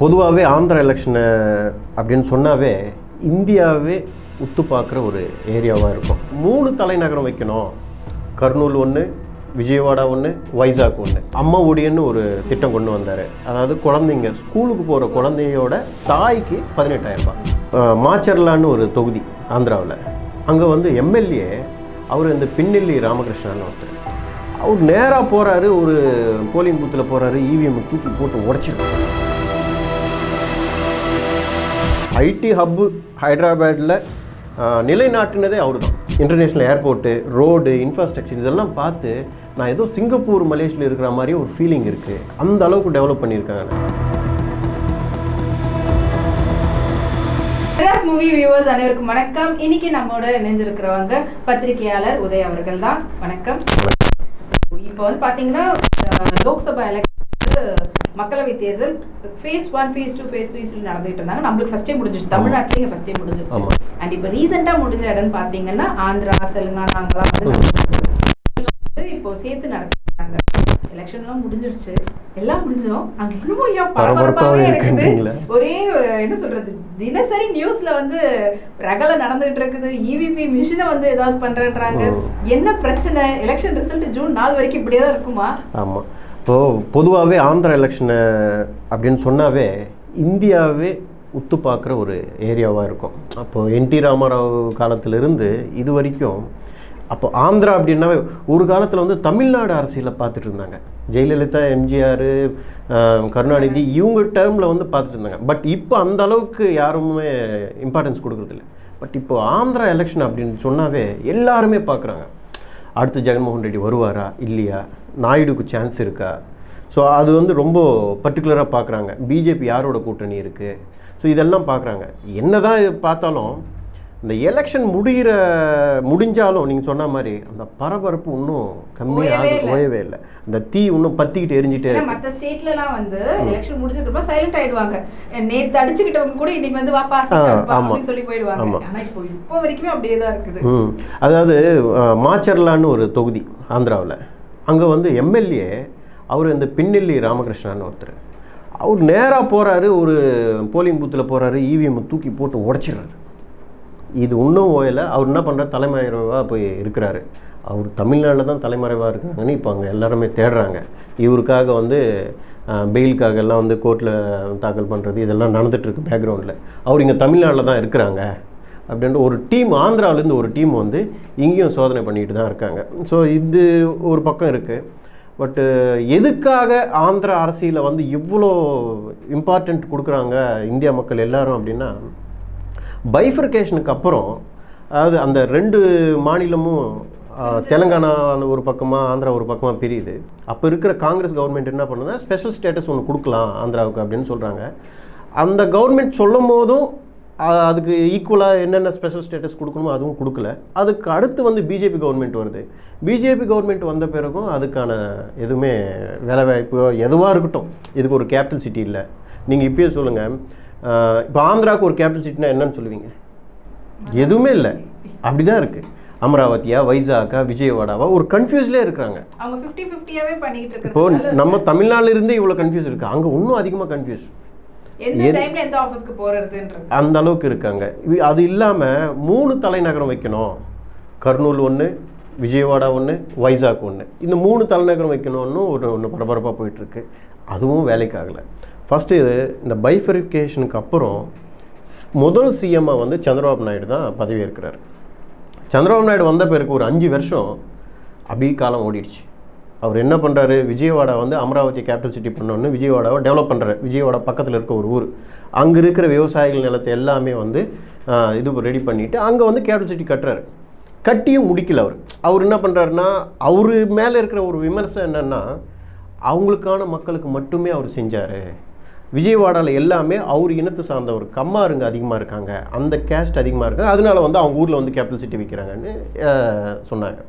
பொதுவாகவே ஆந்திரா எலெக்ஷனு அப்படின்னு சொன்னாவே இந்தியாவே உத்து பார்க்குற ஒரு ஏரியாவாக இருக்கும். மூணு தலைநகரம் வைக்கணும். கர்னூல் ஒன்று விஜயவாடா ஒன்று வைசாக் ஒன்று அம்மா ஒடியன்னு ஒரு திட்டம் கொண்டு வந்தார். அதாவது குழந்தைங்க ஸ்கூலுக்கு போகிற குழந்தையோட தாய்க்கு பதினெட்டாயிரம் ரூபாய். மாச்சர்லான்னு ஒரு தொகுதி ஆந்திராவில். அங்கே வந்து எம்எல்ஏ அவர் இந்த பின்னெல்லி ராமகிருஷ்ணன் ஒருத்தர். அவர் நேராக போகிறாரு ஒரு போலிங் பூத்தில் போகிறாரு இவிஎம் தூக்கி போட்டு உடச்சிருக்காரு. ஐடி ஹப்பு ஹைதராபாத்தில் நிலைநாட்டினதே அவர் தான் இன்டர்நேஷ்னல் ஏர்போர்ட்டு ரோடு இன்ஃப்ராஸ்ட்ரக்சர் இதெல்லாம் பார்த்து நான் ஏதோ சிங்கப்பூர் மலேசியில் இருக்கிற மாதிரி ஒரு ஃபீலிங் இருக்குது அந்த அளவுக்கு டெவலப் பண்ணியிருக்காங்க. மூவி வியூவர்ஸ் அனைவருக்கும் வணக்கம். இன்னைக்கு நம்மோட இணைஞ்சிருக்கிறவங்க பத்திரிகையாளர் உதய் அவர்கள் தான் வணக்கம். இப்போ வந்து பாத்தீங்கன்னா அஹ், லோக்சபா எலெக்ஷன் மக்களவை தேர்தல் phase one phase two phase three சொல்லி நடந்துட்டு இருந்தாங்க. நம்மளுக்கு ஃபர்ஸ்ட் டைம் முடிஞ்சிருச்சு தமிழ்நாட்டிலேயே முடிஞ்சிருச்சு ஆமா. அண்ட் இப்போ ரீசெண்டாக முடிஞ்ச இடம்னு பார்த்தீங்கன்னா ஆந்திரா தெலுங்கானா அங்கெல்லாம் வந்து இப்போ சேர்த்து நடத்துறாங்க எலெக்ஷன்லாம் முடிஞ்சிருச்சு. எல்லாம் முடிஞ்சோம். அங்க இன்னும் ஏன் பரபரப்பாவே பரபரப்பாவே இருக்குது? ஒரே என்ன சொல்றது? தினசரி நியூஸ்ல வந்து ரகல நடந்துட்டு இருக்குது. இவிபி மிஷினை வந்து ஏதாவது பண்றேன்றாங்க. என்ன பிரச்சனை? எலெக்ஷன் ரிசல்ட் ஜூன் நாலு வரைக்கும் இப்படியே தான் இருக்குமா? ஆமாம் இப்போது பொதுவாகவே ஆந்திரா எலெக்ஷனு அப்படின்னு சொன்னாவே இந்தியாவே உத்து பார்க்குற ஒரு ஏரியாவாக இருக்கும். அப்போது என்டி ராமராவ் காலத்திலிருந்து இது வரைக்கும் அப்போ ஆந்திரா அப்படின்னாவே ஒரு காலத்தில் வந்து தமிழ்நாடு அரசியலை பார்த்துட்டு இருந்தாங்க. ஜெயலலிதா எம்ஜிஆர் கருணாநிதி இவங்க டேர்மில் வந்து பார்த்துட்டு இருந்தாங்க. பட் இப்போ அந்த அளவுக்கு யாருமே இம்பார்ட்டன்ஸ் கொடுக்குறதில்ல. பட் இப்போ ஆந்திரா எலெக்ஷன் அப்படின்னு சொன்னாவே எல்லாருமே பார்க்குறாங்க. அடுத்து ஜெகன்மோகன் ரெட்டி வருவாரா? இல்லையா? நாயுடுக்கு சான்ஸ் இருக்கா? ஸோ அது வந்து ரொம்ப பர்டிகுலராக பார்க்குறாங்க பிஜேபி யாரோட கூட்டணி இருக்குது ஸோ இதெல்லாம் பார்க்குறாங்க என்ன தான் பார்த்தாலும் இந்த எலெக்ஷன் முடிகிற முடிஞ்சாலும் நீங்கள் சொன்ன மாதிரி அந்த பரபரப்பு இன்னும் கம்மியாக. ஓயவே இல்லை. அந்த தீ இன்னும் பற்றிக்கிட்டு எரிஞ்சிட்டே ஏன்னா இருக்கு. மத்த ஸ்டேட்ல எல்லாம் வந்து எலெக்ஷன் முடிஞ்சதுக்கு சைலண்ட் ஆயிடுவாங்க. நேத்து அடிச்சுக்கிட்டவங்க கூட இன்னைக்கு வந்து வாப்பா. அப்படின்னு சொல்லி போயிடுவாங்க. ஆமா. ஆனா இப்போ இப்போ வரைக்குமே அப்படியே தான் இருக்குது. அதாவது மாச்சர்லான்னு ஒரு தொகுதி ஆந்திராவில். அங்கே வந்து எம்எல்ஏ அவர் இந்த பின்னெல்லி ராமகிருஷ்ணன் ஒருத்தர். அவர் நேராக போகிறாரு ஒரு போலிங் பூத்தில் போகிறாரு இவிஎம் தூக்கி போட்டு உடச்சிடுறாரு. இது இன்னும் ஓயலை. அவர் என்ன பண்ணுறாரு தலைமறைவாக போய் இருக்கிறாரு. அவர் தமிழ்நாட்டில் தான் தலைமறைவாக இருக்காங்கன்னு இப்போ அங்கே எல்லாருமே தேடுறாங்க. இவருக்காக வந்து பெயிலுக்காக எல்லாம் வந்து கோர்ட்டில் தாக்கல் பண்ணுறது இதெல்லாம் நடந்துகிட்ருக்கு பேக்ரவுண்டில். அவர் இங்கே தமிழ்நாட்டில் தான் இருக்கிறாங்க. அப்படின்ட்டு ஒரு டீம் ஆந்திராவிலேருந்து ஒரு டீம் வந்து இங்கேயும் சோதனை பண்ணிட்டு தான் இருக்காங்க. ஸோ இது ஒரு பக்கம் இருக்குது பட்டு எதுக்காக ஆந்திரா அரசியலில் வந்து இவ்வளோ இம்பார்ட்டண்ட் கொடுக்குறாங்க இந்தியா மக்கள் எல்லாரும் அப்படின்னா பைஃபர்கேஷனுக்கு அப்புறம் அதாவது அந்த ரெண்டு மாநிலமும் தெலங்கானா தெலுங்கானா அந்த ஒரு பக்கமாக ஆந்திரா ஒரு பக்கமாக பிரியுது. அப்போ இருக்கிற காங்கிரஸ் கவர்மெண்ட் என்ன பண்ணுதுன்னா ஸ்பெஷல் ஸ்டேட்டஸ் ஒன்று கொடுக்கலாம் ஆந்திராவுக்கு அப்படின்னு சொல்கிறாங்க அந்த கவர்மெண்ட் சொல்லும் போதும் அதுக்கு ஈக்குவலாக என்னென்ன ஸ்பெஷல் ஸ்டேட்டஸ் கொடுக்கணுமோ அதுவும் கொடுக்கல. அதுக்கு அடுத்து வந்து பிஜேபி கவர்மெண்ட் வருது. பிஜேபி கவர்மெண்ட் வந்த பிறகும் அதுக்கான எதுவுமே வேலைவாய்ப்பு எதுவாக இருக்கட்டும் இதுக்கு ஒரு கேபிட்டல் சிட்டி இல்லை. நீங்கள் இப்பயே சொல்லுங்கள் இப்போ ஆந்திராவுக்கு ஒரு கேபிட்டல் சிட்டினா என்னன்னு சொல்லுவீங்க? எதுவுமே இல்லை. அப்படிதான் இருக்கு. அமராவதியா வைசாக்கா விஜயவாடாவா? ஒரு கன்ஃபியூஸ்லேயே இருக்கிறாங்க. அவங்க 50 ஃபிஃப்டியாவே பண்ணிட்டு இப்போ நம்ம தமிழ்நாட்டில இருந்தே இவ்வளோ கன்ஃபியூஸ் இருக்கு. அங்கே இன்னும் அதிகமாக கன்ஃபியூஸ் அந்த அளவுக்கு இருக்காங்க. அது இல்லாமல் மூணு தலைநகரம் வைக்கணும். கர்னூல் ஒன்று விஜயவாடா ஒன்று வைசாக் ஒன்று இந்த மூணு தலைநகரம் வைக்கணும்னு ஒரு ஒன்று பரபரப்பாக போயிட்டுருக்கு. அதுவும் வேலைக்கு ஆகலை. ஃபஸ்ட்டு இந்த பைஃபரிஃபிகேஷனுக்கு அப்புறம் முதல் சிஎம்மாக வந்து சந்திரபாபு நாயுடு தான் பதவி சந்திரபாபு நாயுடு வந்த பிறகு ஒரு அஞ்சு வருஷம் அப்படியே காலம் ஓடிடுச்சு. அவர் என்ன பண்ணுறாரு விஜயவாடா வந்து அமராவதி கேபிட்டல் சிட்டி பண்ணோன்னு விஜயவாடாவை டெவலப் பண்ணுறாரு விஜயவாடா பக்கத்தில் இருக்க ஒரு ஊர். அங்கே இருக்கிற விவசாயிகள் நிலத்தை எல்லாமே வந்து இது ரெடி பண்ணிவிட்டு அங்கே வந்து கேபிட்டல் சிட்டி கட்டுறாரு. கட்டியும் முடிக்கல அவர். அவர் என்ன பண்ணுறாருன்னா அவர் மேலே இருக்கிற ஒரு விமர்சனம் என்னென்னா அவங்களுக்கான மக்களுக்கு மட்டுமே அவர் செஞ்சார். விஜயவாடாவில் எல்லாமே அவர் இனத்தை சார்ந்தவர் கம்மாருங்க அதிகமாக இருக்காங்க. அந்த கேஸ்ட் அதிகமாக இருக்காங்க. அதனால வந்து அவங்க ஊரில் வந்து கேபிட்டல் சிட்டி வைக்கிறாங்கன்னு சொன்னாங்க.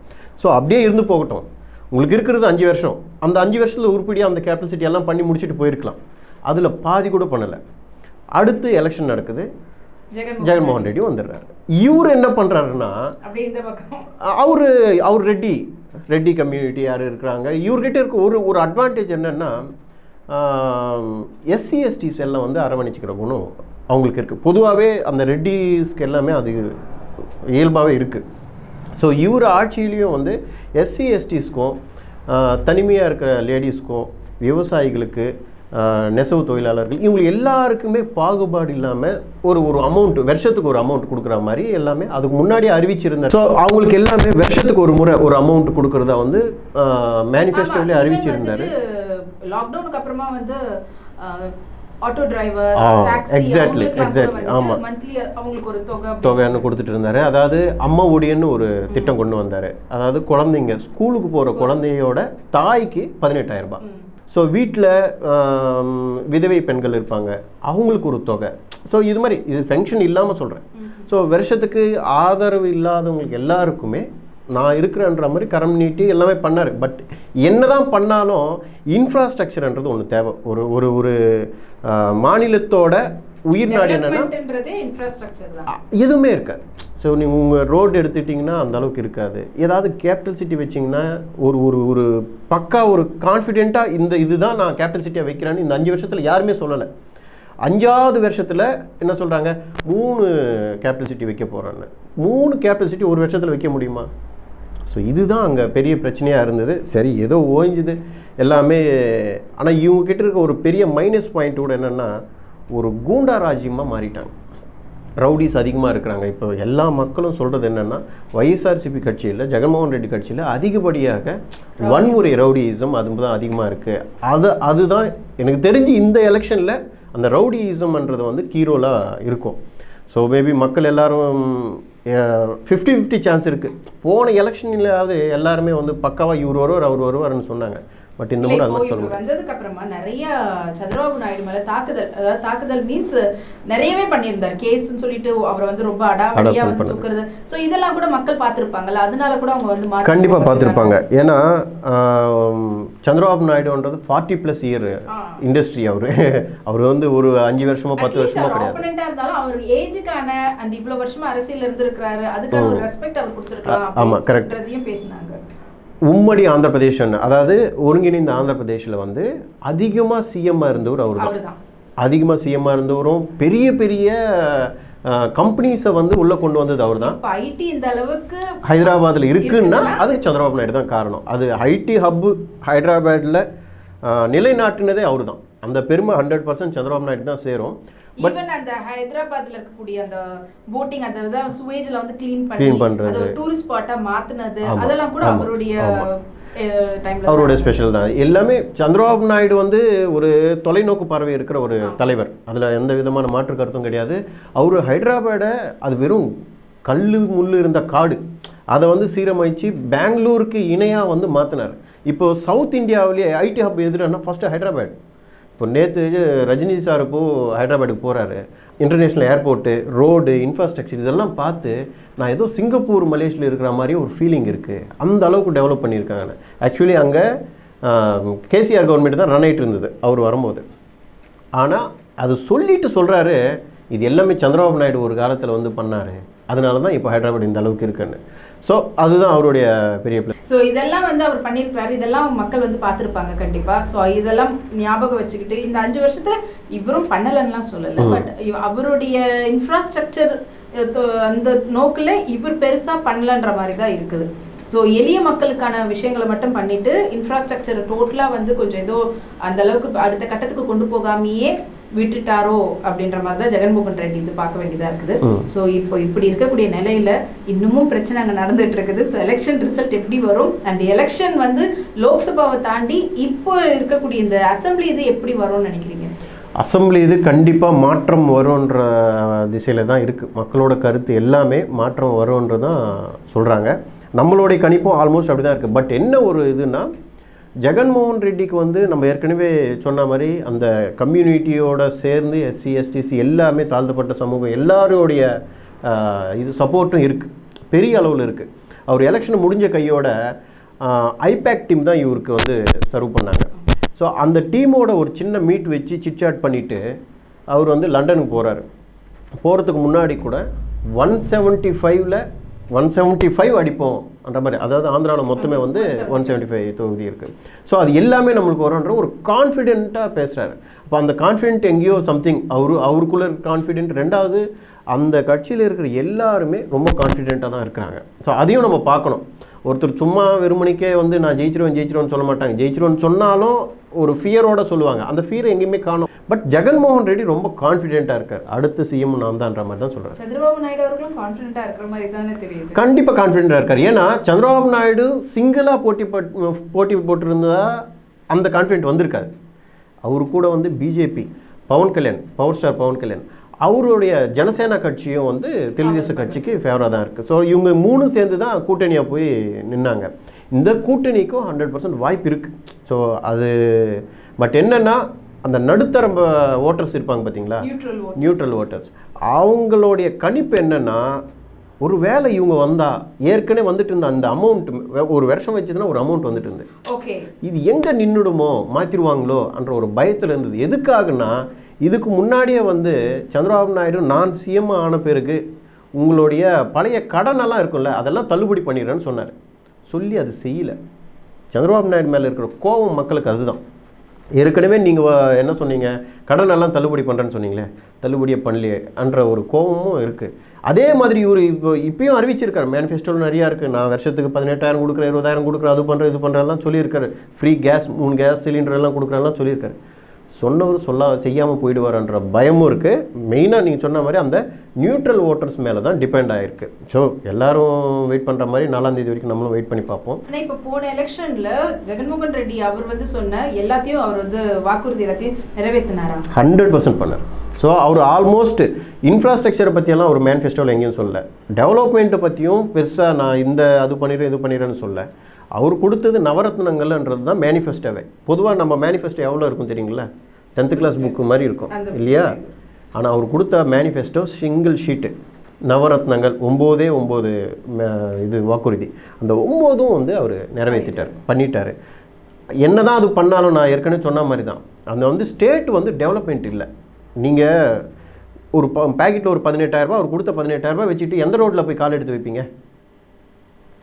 ஸோ அப்படியே இருந்து போகட்டும். உங்களுக்கு இருக்கிறது அஞ்சு வருஷம். அந்த அஞ்சு வருஷத்தில் உருப்படியாக அந்த கேபிட்டல் சிட்டி எல்லாம் பண்ணி முடிச்சுட்டு போயிருக்கலாம். அதில் பாதி கூட பண்ணலை. அடுத்து எலெக்ஷன் நடக்குது. ஜெகன்மோகன் ரெட்டி. வந்துடுறாரு. இவர் என்ன பண்ணுறாருன்னா அவர் அவர் ரெட்டி ரெட்டி கம்யூனிட்டி யார் இருக்கிறாங்க? இவர்கிட்ட இருக்க ஒரு ஒரு அட்வான்டேஜ் என்னென்னா எஸ்சி எஸ்டிஸ் எல்லாம் வந்து அரவணைச்சிக்கிற குணம் அவங்களுக்கு இருக்குது பொதுவாகவே அந்த ரெட்டிஸ்க்கு எல்லாமே அது இயல்பாகவே இருக்குது ஸோ இவர் ஆட்சியிலையும் வந்து எஸ்சி எஸ்டிஸ்க்கும் தனிமையாக இருக்கிற லேடிஸ்க்கும் விவசாயிகளுக்கு நெசவு தொழிலாளர்கள் இவங்க எல்லாருக்குமே பாகுபாடு இல்லாமல் ஒரு ஒரு அமௌண்ட் வருஷத்துக்கு ஒரு அமௌண்ட் கொடுக்குற மாதிரி எல்லாமே அதுக்கு முன்னாடி அறிவிச்சிருந்தார் ஸோ அவங்களுக்கு எல்லாமே வருஷத்துக்கு ஒரு முறை ஒரு அமௌண்ட் கொடுக்குறதா வந்து மேனிஃபெஸ்டோவிலே அறிவிச்சிருந்தார். லாக்டவுனுக்கு அப்புறமா வந்து ஆட்டோ டிரைவர் ஆ, டாக்ஸி exactly, exactly, ஆமா. மந்த்லி அவங்களுக்கு ஒரு தொகை தொகைன்னு கொடுத்துட்டு இருந்தாரு. அதாவது அம்மா ஊடியன்னு ஒரு திட்டம் கொண்டு வந்தார். அதாவது குழந்தைங்க ஸ்கூலுக்கு போகிற குழந்தையோட தாய்க்கு பதினெட்டாயிரம் ரூபாய். ஸோ வீட்டில் விதவை பெண்கள் இருப்பாங்க. அவங்களுக்கு ஒரு தொகை. ஸோ இது மாதிரி இது ஃபங்க்ஷன் இல்லாமல் சொல்கிறேன் ஸோ வருஷத்துக்கு ஆதரவு இல்லாதவங்களுக்கு எல்லாருக்குமே நான் இருக்கிறேன்ற மாதிரி கரம் நீட்டி எல்லாமே பண்ணார். பட் என்னதான் பண்ணாலும் இன்ஃப்ராஸ்ட்ரக்சர்ன்றது ஒன்று தேவை. ஒரு ஒரு ஒரு மாநிலத்தோட உயிர் நாடு என்னன்னா தான். எதுவுமே இருக்காது. ஸோ நீங்கள் உங்கள் ரோடு எடுத்துட்டிங்கன்னா அந்த அளவுக்கு இருக்காது. ஏதாவது கேபிட்டல் சிட்டி வச்சிங்கன்னா ஒரு ஒரு ஒரு பக்கா ஒரு கான்ஃபிடெண்ட்டாக இந்த இதுதான் நான் கேபிட்டல் சிட்டியாக வைக்கிறேன்னு இந்த அஞ்சு வருஷத்தில் யாருமே சொல்லலை. அஞ்சாவது வருஷத்தில் என்ன சொல்கிறாங்க மூணு கேபிட்டல் சிட்டி வைக்க போகிறான்னு மூணு கேபிட்டல் சிட்டி ஒரு வருஷத்தில் வைக்க முடியுமா? ஸோ இதுதான் அங்கே பெரிய பிரச்சனையாக இருந்தது. சரி ஏதோ ஓய்ஞ்சுது எல்லாமே ஆனால் இவங்கக்கிட்ட இருக்க ஒரு பெரிய மைனஸ் பாயிண்ட் கூட என்னென்னா ஒரு கூண்டா ராஜ்யமாக மாறிட்டாங்க. ரவுடிஸ் அதிகமாக இருக்கிறாங்க. இப்போ எல்லா மக்களும் சொல்கிறது என்னென்னா ஒய்எஸ்ஆர்சிபி கட்சியில் ஜெகன்மோகன் ரெட்டி கட்சியில் அதிகப்படியாக வன்முறை ரவுடியிசம் அது தான் அதிகமாக இருக்குது அது அதுதான் எனக்கு தெரிஞ்சு இந்த எலெக்ஷனில் அந்த ரவுடியிசம்ன்றது வந்து கீரோலாக இருக்கும். ஸோ மேபி மக்கள் எல்லாரும் ஃபிஃப்டி ஃபிஃப்டி சான்ஸ் இருக்குது போன எலெக்ஷன்லாவது எல்லாருமே வந்து பக்காவாக இவர் வருவார் அவர் வருவார்னு சொன்னாங்க. பட் இந்த முறை அது சொல்ல வந்ததுக்கு அப்புறமா நிறைய சந்திரபாபு நாயுடு மேல தாக்குதல் அதாவது தாக்குதல் மீன்ஸ் நிறையவே பண்ணியிருந்தார். கேஸ்ன்னு சொல்லிட்டு அவரை வந்து ரொம்ப அடாவடியா அடாவடி வந்து. தூக்குறது. சோ இதெல்லாம் கூட மக்கள் பார்த்திருப்பாங்கல்ல அதனால கூட அவங்க வந்து மாற்றி கண்டிப்பாக பார்த்துருப்பாங்க. ஏன்னா சந்திரபாபு நாயுடுன்றது ஃபார்ட்டி ப்ளஸ் இயர். இண்டஸ்ட்ரி அவர். அவர் வந்து ஒரு அஞ்சு வருஷமோ பத்து வருஷமோ கிடையாது. இருந்தாலும் அவர் ஏஜுக்கான அந்த இவ்வளவு வருஷமா அரசியல்ல இருந்திருக்கிறாரு. அதுக்கான ஒரு ரெஸ்பெக்ட் அவர் கொடுத்திருக்கலாம் ஆ, ஆமா. அப்படின்றதையும் பேசினாங்க. உம்மடி ஆந்திர பிரதேஷ் அதாவது ஒருங்கிணைந்த ஆந்திர பிரதேஷில் வந்து அதிகமாக சிஎம்மாக இருந்தவர் அவர் தான் அதிகமாக சிஎம்மாக இருந்தவரும் பெரிய பெரிய கம்பெனிஸை வந்து உள்ளே கொண்டு வந்தது அவர் தான் ஐடி இந்த அளவுக்கு ஹைதராபாத்தில் இருக்குன்னா? அது சந்திரபாபு நாயுடு தான் காரணம். அது ஐடி ஹப்பு ஹைதராபாத்தில் நிலைநாட்டினதே அவர் தான் அந்த பெருமை ஹண்ட்ரட் பர்சன்ட் சந்திரபாபு நாயுடு தான் சேரும். ஈவன் அந்த ஹைதராபாத்ல இருக்கக்கூடிய அந்த போட்டிங் அந்த சுவேஜ்ல வந்து க்ளீன் பண்ணி. அது ஒரு டூரிஸ்ட் ஸ்பாட்டா மாத்துனது அதெல்லாம் கூட அவருடைய அவருடைய ஸ்பெஷல் தான். எல்லாமே சந்திரபாபு நாயுடு வந்து ஒரு தொலைநோக்கு பார்வை இருக்கிற ஒரு தலைவர். அதில் எந்த விதமான மாற்று கருத்தும் கிடையாது. அவர் ஹைதராபாடை அது வெறும் கல் முள் இருந்த காடு. அதை வந்து சீரமைச்சு பெங்களூருக்கு இணையாக வந்து மாற்றினார் இப்போ சவுத் இந்தியாவிலேயே ஐடி ஹப் எதுனா ஃபஸ்ட்டு ஹைதராபாத். இப்போ நேற்று ரஜினி சார் இப்போ ஹைதராபாத்துக்கு போகிறாரு இன்டர்நேஷ்னல் ஏர்போர்ட்டு ரோடு இன்ஃப்ராஸ்ட்ரக்சர் இதெல்லாம் பார்த்து நான் ஏதோ சிங்கப்பூர் மலேசியில் இருக்கிற மாதிரி ஒரு ஃபீலிங் இருக்குது அந்த அளவுக்கு டெவலப் பண்ணியிருக்காங்க ஆக்சுவலி அங்கே கேசிஆர் கவர்மெண்ட் தான் ரன் ஆயிட்டு இருந்தது அவர் வரும்போது. ஆனால் அது சொல்லிட்டு சொல்கிறாரு இது எல்லாமே சந்திரபாபு நாயுடு ஒரு காலத்தில் வந்து பண்ணார். அதனால தான் இப்போ ஹைதராபாத் இந்த அளவுக்கு இருக்குன்னு. ஸோ அதுதான் அவருடைய பெரிய பிளஸ் ஸோ இதெல்லாம் வந்து அவர் பண்ணியிருக்காரு இதெல்லாம் மக்கள் வந்து பார்த்துருப்பாங்க கண்டிப்பா. ஸோ இதெல்லாம் ஞாபகம் வச்சுக்கிட்டு இந்த அஞ்சு வருஷத்துல இவரும் பண்ணலன்னுலாம் சொல்லலை. பட் அவருடைய இன்ஃப்ராஸ்ட்ரக்சர் அந்த நோக்கில் இவர் பெருசா பண்ணலன்ற மாதிரி தான் இருக்குது. ஸோ எளிய மக்களுக்கான விஷயங்களை மட்டும் பண்ணிட்டு இன்ஃப்ராஸ்ட்ரக்சர் டோட்டலாக வந்து கொஞ்சம் ஏதோ அந்த அளவுக்கு அடுத்த கட்டத்துக்கு கொண்டு போகாமையே விட்டுட்டாரோ அப்படின்ற மாதிரி தான் ஜெகன்மோகன் ரெட்டி இது பார்க்க வேண்டியதா இருக்குது. ஸோ இப்போ இப்படி இருக்கக்கூடிய நிலையில இன்னமும் பிரச்சனை அங்கே நடந்துட்டு இருக்குது. ஸோ எலெக்ஷன் ரிசல்ட் எப்படி வரும்? அண்ட் எலெக்ஷன் வந்து லோக்சபாவை தாண்டி இப்போ இருக்கக்கூடிய இந்த அசெம்பிளி இது எப்படி வரும்னு நினைக்கிறீங்க? அசெம்பிளி இது கண்டிப்பாக மாற்றம் வரும்ன்ற திசையில் தான் இருக்குது மக்களோட கருத்து எல்லாமே மாற்றம் வரும்ன்றது தான் சொல்கிறாங்க நம்மளுடைய கணிப்பும் ஆல்மோஸ்ட் அப்படி தான் இருக்குது பட் என்ன ஒரு இதுன்னா ஜெகன்மோகன் ரெட்டிக்கு வந்து நம்ம ஏற்கனவே சொன்ன மாதிரி அந்த கம்யூனிட்டியோட சேர்ந்து எஸ்சி எஸ்டிசி எல்லாமே தாழ்த்தப்பட்ட சமூகம் எல்லாருடைய இது சப்போர்ட்டும் இருக்குது பெரிய அளவில் இருக்குது அவர் எலெக்ஷன் முடிஞ்ச கையோட ஐபேக் டீம் தான் இவருக்கு வந்து சர்வ் பண்ணாங்க. ஸோ அந்த டீமோட ஒரு சின்ன மீட் வச்சு சிட்சாட் பண்ணிவிட்டு அவர் வந்து லண்டனுக்கு போகிறாரு போகிறதுக்கு முன்னாடி கூட ஒன் செவன்ட்டி ஃபைவ்ல ஒன் செவன்ட்டி ஃபைவ் அடிப்போம். அந்த மாதிரி. அதாவது ஆந்திராவில் மொத்தமே வந்து ஒன் செவன்ட்டி ஃபைவ் தொகுதி இருக்குது ஸோ அது எல்லாமே நம்மளுக்கு வரும்ன்ற ஒரு கான்ஃபிடென்ட்டாக பேசுகிறாரு அப்போ அந்த கான்ஃபிடென்ட் எங்கேயோ சம்திங் அவரு அவருக்குள்ளே கான்ஃபிடென்ட் ரெண்டாவது அந்த கட்சியில் இருக்கிற எல்லாருமே ரொம்ப கான்ஃபிடென்ட்டாக தான் இருக்கிறாங்க. ஸோ அதையும் நம்ம பார்க்கணும். ஒருத்தர் சும்மா வெறுமணிக்கே வந்து நான் ஜெயிச்சிருவேன் ஜெயிச்சிருவேன் சொல்ல மாட்டாங்க. ஜெயிச்சிருவேன்னு சொன்னாலும் ஒரு ஃபியரோட சொல்லுவாங்க. அந்த ஃபியர் எங்கேயுமே காணும். பட் ஜெகன்மோகன் ரெட்டி ரொம்ப கான்ஃபிடென்ட்டாக இருக்கார். அடுத்த சிஎம் நான் தான்ற மாதிரி தான் சொல்கிறேன் சந்திரபாபு நாயுடு அவர்களும் கான்ஃபிடென்ட்டா இருக்கிற மாதிரி தானே தெரியுது. கண்டிப்பாக கான்ஃபிடென்ட்டாக இருக்கார். ஏன்னா சந்திரபாபு நாயுடு சிங்கிளாக போட்டி போட் போட்டி போட்டிருந்தா அந்த கான்ஃபிடென்ட் வந்திருக்காது. அவர் கூட வந்து BJP Pawan Kalyan power star Pawan Kalyan. அவருடைய ஜனசேனா கட்சியும் வந்து தெலுங்குதேச கட்சிக்கு ஃபேவராக தான் இருக்குது ஸோ இவங்க மூணு சேர்ந்து தான் கூட்டணியாக போய் நின்னாங்க. இந்த கூட்டணிக்கும் ஹண்ட்ரட் பர்சன்ட் வாய்ப்பு இருக்குது ஸோ அது பட் என்னென்னா அந்த நடுத்தர ஓட்டர்ஸ் இருப்பாங்க பார்த்தீங்களா நியூட்ரல் ஓட்டர்ஸ் அவங்களுடைய கணிப்பு என்னன்னா ஒரு வேளை இவங்க வந்தா ஏற்கனவே வந்துட்டு இருந்த அந்த அமௌண்ட் ஒரு வருஷம் வச்சதுன்னா ஒரு அமௌண்ட் வந்துட்டு இருந்து ஓகே. இது எங்கே நின்றுடுமோ மாற்றிடுவாங்களோ என்ற ஒரு பயத்தில் இருந்தது. எதுக்காகனா இதுக்கு முன்னாடியே வந்து சந்திரபாபு நாயுடு நான் சிஎம் ஆன பிறகு உங்களுடைய பழைய கடனெல்லாம் இருக்கும்ல அதெல்லாம் தள்ளுபடி பண்ணிடுறேன்னு சொன்னார். சொல்லி அது செய்யலை. சந்திரபாபு நாயுடு மேலே இருக்கிற கோபம் மக்களுக்கு அதுதான். ஏற்கனவே நீங்கள் என்ன சொன்னீங்க? கடன் எல்லாம் தள்ளுபடி பண்ணுறேன்னு சொன்னீங்களே? தள்ளுபடியை பண்ணலையே என்ற ஒரு கோபமும் இருக்குது அதே மாதிரி இவர் இப்போ இப்பயும் அறிவிச்சிருக்காரு. மேனிஃபெஸ்டோவில் நிறையா இருக்குது நான் வருஷத்துக்கு பதினெட்டாயிரம் கொடுக்குறேன் இருபதாயிரம் கொடுக்குறேன் அது பண்ணுறேன் இது பண்ணுறேன்லாம் சொல்லியிருக்காரு. ஃப்ரீ கேஸ் மூணு கேஸ் சிலிண்டர் எல்லாம் கொடுக்குறேன்லாம் சொல்லியிருக்காரு. சொன்னவர் சொல்ல செய்யாமல் போயிடுவார்ன்ற பயமும் இருக்குது மெயினாக நீங்கள் சொன்ன மாதிரி அந்த நியூட்ரல் ஓட்டர்ஸ் மேலே தான் டிபெண்ட் ஆகிருக்கு ஸோ எல்லாரும் வெயிட் பண்ணுற மாதிரி நாலாம் தேதி வரைக்கும் நம்மளும் வெயிட் பண்ணி பார்ப்போம். ஆனா இப்ப போன எலெக்ஷன்ல ஜெகன்மோகன் ரெட்டி அவர் வந்து சொன்ன எல்லாத்தையும் அவர் வந்து வாக்குறுதி எல்லாத்தையும் நிறைவேற்றினாரா ஹண்ட்ரட் பர்சன்ட் பண்ணார். ஸோ அவர் ஆல்மோஸ்ட் இன்ஃப்ராஸ்ட்ரக்சரை பற்றியெல்லாம் ஒரு மேனிஃபெஸ்டோவில் எங்கேயும் சொல்ல டெவலப்மெண்ட்டை பற்றியும் பெருசாக நான் இந்த அது பண்ணிடுறேன் இது பண்ணிடுறேன்னு சொல்ல அவர் கொடுத்தது நவரத்னங்கள்ன்றது தான் மேனிஃபெஸ்டோவே பொதுவாக நம்ம மேனிஃபெஸ்டோ எவ்வளோ இருக்கும் தெரியுங்களா? டென்த்து கிளாஸ் புக்கு மாதிரி இருக்கும் இல்லையா? ஆனால் அவர் கொடுத்த மேனிஃபெஸ்டோ சிங்கிள் ஷீட்டு நவரத்னங்கள் ஒம்போதே ஒம்பது இது வாக்குறுதி. அந்த ஒம்போதும் வந்து அவர் நிறைவேற்றிட்டார் பண்ணிட்டார். என்ன தான் அது பண்ணாலும் நான் ஏற்கனவே சொன்ன மாதிரி தான் அந்த வந்து ஸ்டேட் வந்து டெவலப்மெண்ட் இல்லை. நீங்கள் ஒரு ப பேக்கெட்டில் ஒரு பதினெட்டாயிரரூபா அவர் கொடுத்த பதினெட்டாயிரரூபா வச்சுட்டு எந்த ரோட்டில் போய் கால் எடுத்து வைப்பீங்க?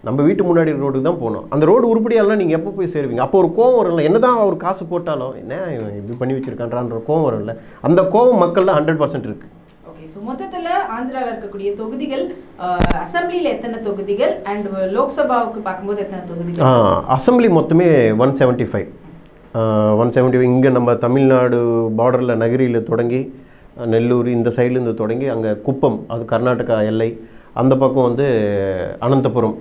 நம்ம வீட்டு முன்னாடி ரோடுக்கு தான் போகணும். அந்த ரோடு உருப்படியாலாம் நீங்கள் எப்போ போய் சேருவீங்க? அப்போ ஒரு கோவம் வரும்ல. என்ன தான் அவர் காசு போட்டாலும் என்ன இப்படி பண்ணி வச்சிருக்கான்றான்ற கோவம் வரும்ல. அந்த கோவம் மக்கள்ல ஹண்ட்ரட் பர்சன்ட் இருக்குது ஸோ மொத்தத்துல ஆந்திரால இருக்கக்கூடிய தொகுதிகள் அசம்பிளில எத்தனை தொகுதிகள்? அண்ட் லோக்சபாவுக்கு பார்க்கும்போது எத்தனை தொகுதிகள்? அசம்பிளி மொத்தமே one seventy five one seventy five இங்கே நம்ம தமிழ்நாடு பார்டரில் நகரியில் தொடங்கி நெல்லூர் இந்த சைட்லேருந்து தொடங்கி அங்கே குப்பம் அது கர்நாடகா எல்லை அந்த பக்கம் வந்து அனந்தபுரம்.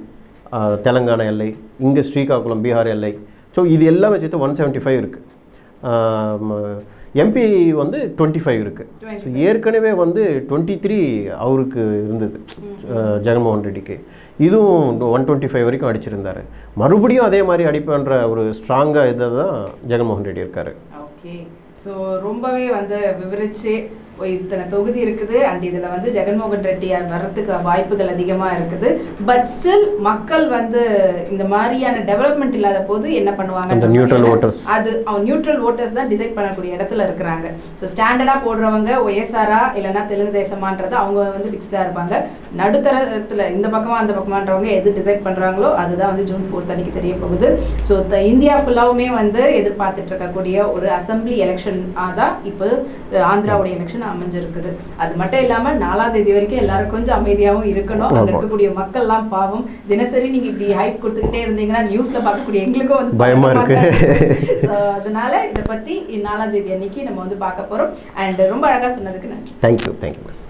தெலங்கானா எல்லை இங்கே ஸ்ரீகாகுளம் பீகார் எல்லை. ஸோ இது எல்லாமே சேர்த்து ஒன் செவன்ட்டி ஃபைவ் இருக்குது எம்பி வந்து டுவெண்ட்டி ஃபைவ் இருக்குது ஸோ ஏற்கனவே வந்து டுவெண்ட்டி த்ரீ அவருக்கு இருந்தது ஜெகன்மோகன் ரெட்டிக்கு. இதுவும் ஒன் டுவெண்ட்டி ஃபைவ் வரைக்கும் அடிச்சிருந்தாரு. மறுபடியும் அதே மாதிரி அடிப்பேன்ற ஒரு ஸ்ட்ராங்காக இதை தான் ஜெகன்மோகன் ரெட்டி இருக்காரு. ஓகே ஸோ ரொம்பவே வந்து விவரிச்சு ஓ, இத்தனை தொகுதி இருக்குது. அண்ட் இதுல வந்து ஜெகன்மோகன் ரெட்டி வர்றதுக்கு வாய்ப்புகள் அதிகமா இருக்குது. பட் ஸ்டில் மக்கள் வந்து இந்த மாதிரியான டெவலப்மெண்ட் இல்லாத போது என்ன பண்ணுவாங்க. அது அவன் நியூட்ரல் ஓட்டர்ஸ் தான் டிசைட் பண்ணக்கூடிய இடத்துல இருக்கிறாங்க. ஸோ ஸ்டாண்டர்டா போடுறவங்க ஒய்எஸ்ஆரா இல்லைன்னா தெலுங்கு தேசமான்றது அவங்க வந்து ஃபிக்ஸ்டா இருப்பாங்க. நடுத்தரத்துல இந்த பக்கமா அந்த பக்கமான்றவங்க எது டிசைட் பண்றாங்களோ அதுதான் வந்து ஜூன் ஃபோர்த் அன்னைக்கு தெரிய போகுது ஸோ இந்தியா ஃபுல்லாவுமே வந்து எதிர்பார்த்துட்டு இருக்கக்கூடிய ஒரு அசம்பிளி எலெக்ஷன் தான் இப்போ ஆந்திராவுடைய எலெக்ஷன் அமைஞ்சிருக்குது. அது மட்டும் இல்லாம நாலாம் தேதி வரைக்கும் எல்லாரும் கொஞ்சம் அமைதியாகவும் இருக்கணும். அங்க. இருக்கக்கூடிய மக்கள்லாம் பாவம். தினசரி நீங்க இப்படி ஹைப் கொடுத்துக்கிட்டே இருந்தீங்கன்னா நியூஸ்ல பார்க்கக்கூடிய எங்களுக்கும் வந்து பயமா இருக்கு. அதனால இதை பத்தி நாலாம் தேதி அன்னைக்கு நம்ம வந்து பார்க்க போறோம். அண்ட் ரொம்ப அழகா சொன்னதுக்கு நன்றி. Thank you thank you